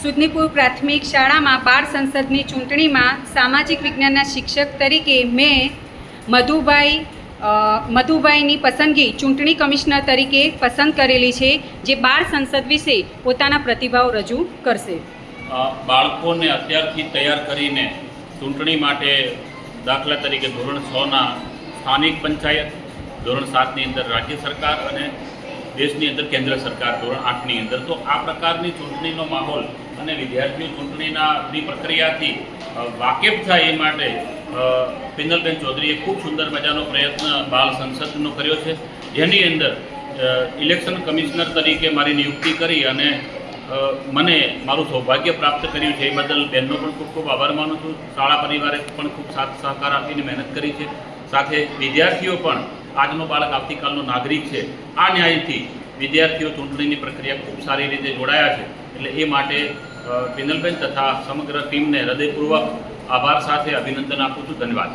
સુદનીપુર પ્રાથમિક શાળામાં બાળ સંસદની ચૂંટણીમાં સામાજિક વિજ્ઞાનના શિક્ષક તરીકે મેં મધુભાઈ મધુભાઈની પસંદગી ચૂંટણી કમિશનર તરીકે પસંદ કરેલી છે, જે બાળ સંસદ વિશે પોતાના પ્રતિભાવ રજૂ કરશે. બાળકોને અત્યારથી તૈયાર કરીને ચૂંટણી માટે દાખલા તરીકે ધોરણ છના સ્થાનિક પંચાયત, ધોરણ સાતની અંદર રાજ્ય સરકાર અને દેશની અંદર કેન્દ્ર સરકાર ધોરણ આઠની અંદર, તો આ પ્રકારની ચૂંટણીનો માહોલ અને વિદ્યાર્થીઓ ચૂંટણીના ની પ્રક્રિયાથી વાકેફ થાય એ માટે પિંદલબેન ચૌધરીએ ખૂબ સુંદર મજાનો પ્રયત્ન બાલ સંસદનો કર્યો છે. જેની અંદર ઇલેક્શન કમિશનર તરીકે મારી નિયુક્તિ કરી અને મને મારું સૌભાગ્ય પ્રાપ્ત કર્યું છે એ બદલ બહેનનો પણ ખૂબ ખૂબ આભાર માનું છું. શાળા પરિવારે પણ ખૂબ સાથ સહકાર આપીને મહેનત કરી છે. સાથે વિદ્યાર્થીઓ પણ આજનો બાળક આવતીકાલનો નાગરિક છે. આ ન્યાયથી વિદ્યાર્થીઓ ચૂંટણીની પ્રક્રિયા ખૂબ સારી રીતે જોડાયા છે. એટલે એ માટે પિનલબેન તથા સમગ્ર ટીમને હૃદયપૂર્વક આભાર સાથે અભિનંદન આપું છું. ધન્યવાદ.